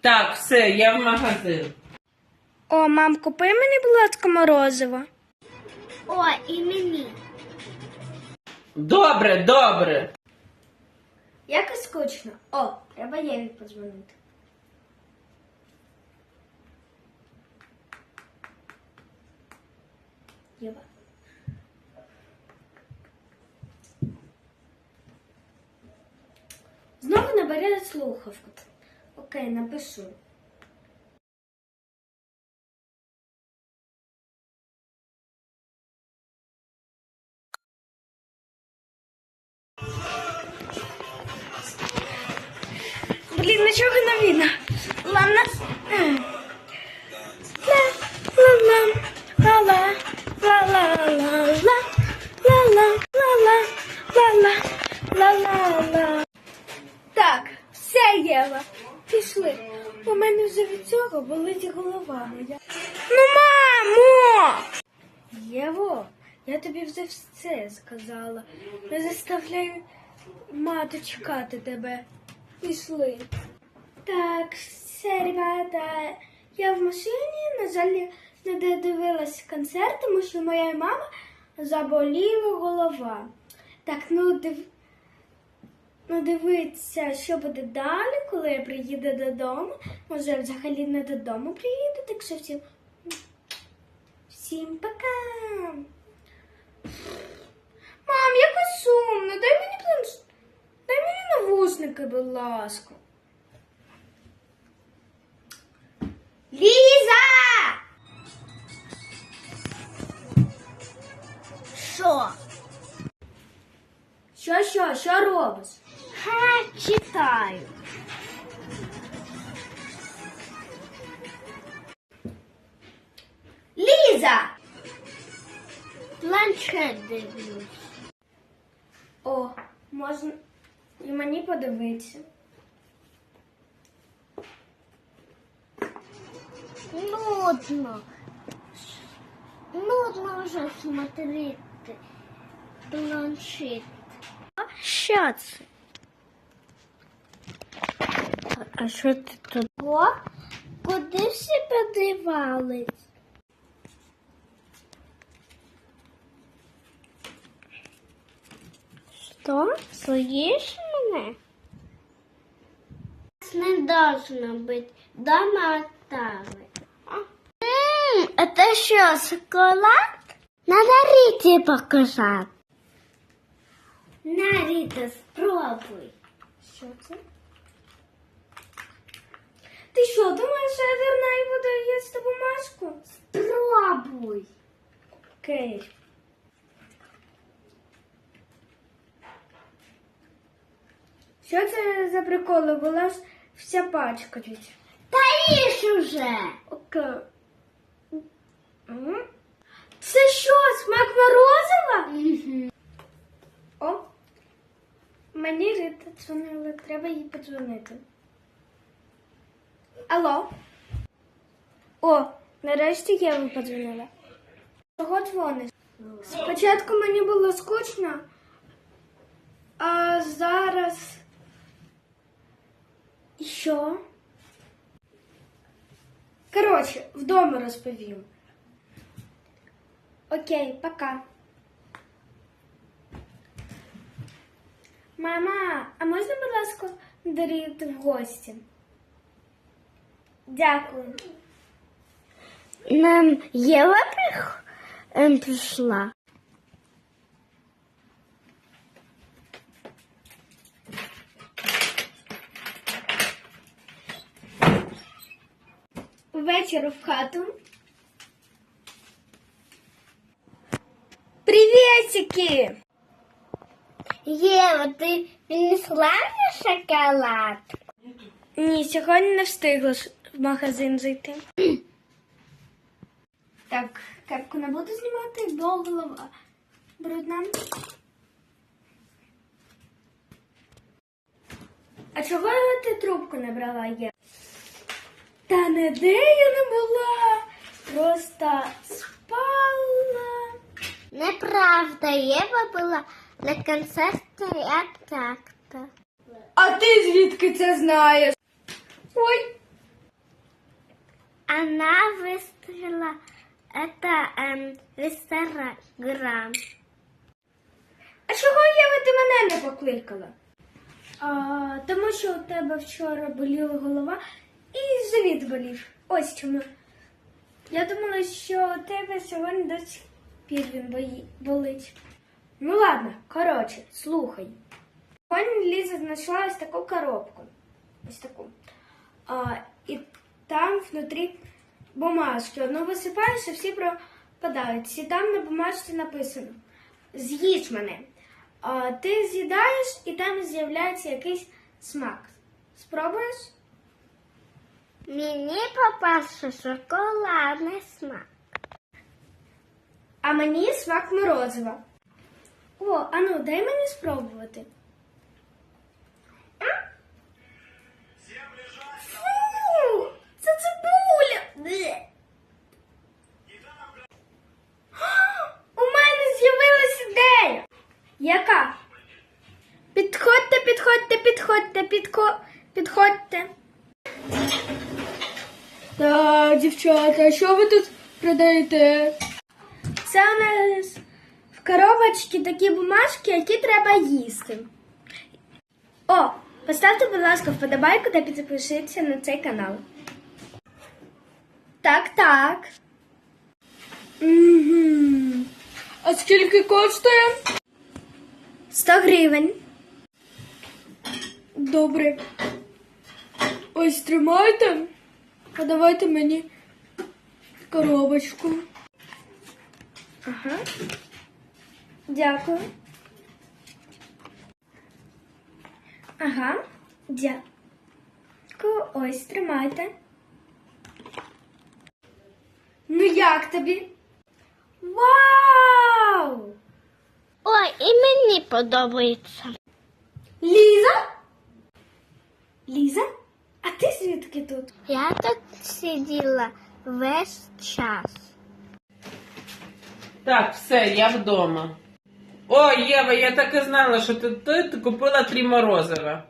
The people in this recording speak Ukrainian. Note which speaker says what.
Speaker 1: Так, все, я в магазин.
Speaker 2: О, мам, купи мені, будь ласка, морозиво.
Speaker 3: О, і мені.
Speaker 1: Добре, добре.
Speaker 2: Якось скучно. О, треба Єві подзвонити. Єва. Знову набере слухавку. Окей, напишу. Блін, нічого не видно. Ладно. Ла, від болить голова моя. Ну, мамо! Єво, я тобі вже все сказала. Не заставляй мати чекати тебе. Пішли. Так, все, ребята. Я в машині, на жаль, не додивилась концерт, тому що моя мама заболіла голова. Так, ну див... ну дивіться, що буде далі, коли я приїду додому. Може, взагалі не додому приїду, так що всім. Всім пока. Мам, якось сумно, дай мені планш... Дай мені навушники, будь ласка. Ліза!
Speaker 3: Що?
Speaker 2: Що, що, що робиш?
Speaker 3: Ха.
Speaker 2: Ліза!
Speaker 3: Планшет дивлюсь.
Speaker 2: О, можна і мені подивитися.
Speaker 3: Нудно. Нудно вже смотрити планшет.
Speaker 2: Що це? А що ти тут?
Speaker 3: О, куди всі подивались?
Speaker 2: Що?
Speaker 3: Слышишь меня? Не должно быть. Дома оставить. Ммм, это что, шоколад? Надо Рите показать. На, Рита, спробуй.
Speaker 2: Що це? Ти що, думаєш, що я вірна і буду їсти бумажку?
Speaker 3: Спробуй.
Speaker 2: Окей. Що це за приколи? Була ж вся пачка ведь.
Speaker 3: Та їж уже.
Speaker 2: Окей. М? Це що, смак морозива? О, мені Рита дзвонила, треба їй подзвонити. Алло? О, нарешті Єва подзвонила. Чого дзвониш? Спочатку мені було скучно, а зараз. Що? Коротше, вдома розповім. Окей, пока. Мама, а можна, будь ласка, дарити в гості? Дякую.
Speaker 3: Нам Єва прих... ем, прийшла.
Speaker 2: Вечір в хату. Привітики!
Speaker 3: Єва, ти принесла мені шоколад?
Speaker 2: Ні, сьогодні не встигла в магазин зайти. Так, кепку не буду знімати, бо голова брудна. А чого ти трубку не брала є? Та не де я не була, просто спала.
Speaker 3: Неправда, Єва була на концерті як так-то.
Speaker 2: А ти звідки це знаєш? Ой,
Speaker 3: она выстрелила это эм, ресторан.
Speaker 2: А чого Єва ти мене не покликала? А, тому що у тебе вчора боліла голова і живіт болів. Ось чому. Я думала, що у тебе сьогодні до сих пір він бої- болить. Ну ладно, коротше, слухай. Сьогодні Ліза знайшла ось таку коробку. Ось таку. А, і там внутрі бумажки. Одну висипаєш, і всі пропадають. І там на бумажці написано З'їж мене. А, ти з'їдаєш і там з'являється якийсь смак. Спробуєш?
Speaker 3: Мені попався шоколадний смак.
Speaker 2: А мені смак морозива. О, ану, дай мені спробувати. У мене з'явилась ідея. Яка? Підходьте, підходьте, підходьте, підко... підходьте. Так, дівчата, що ви тут продаєте? Це у нас в коробочці такі бумажки, які треба їсти. О, поставте, будь ласка, вподобайку та підпишіться на цей канал. Так, так. Угу. А скільки коштує? 100 гривень. Добре. Ось тримайте. А давайте мені коробочку. Ага. Дякую. Ага. Дякую. Ось тримайте. Ну як тобі? Вау!
Speaker 3: Ой, і мені подобається.
Speaker 2: Ліза? Ліза? А ти звідки тут?
Speaker 3: Я тут сиділа весь час.
Speaker 1: Так, все, я вдома. О, Єва, я так і знала, що ти, ти, ти купила три морозива.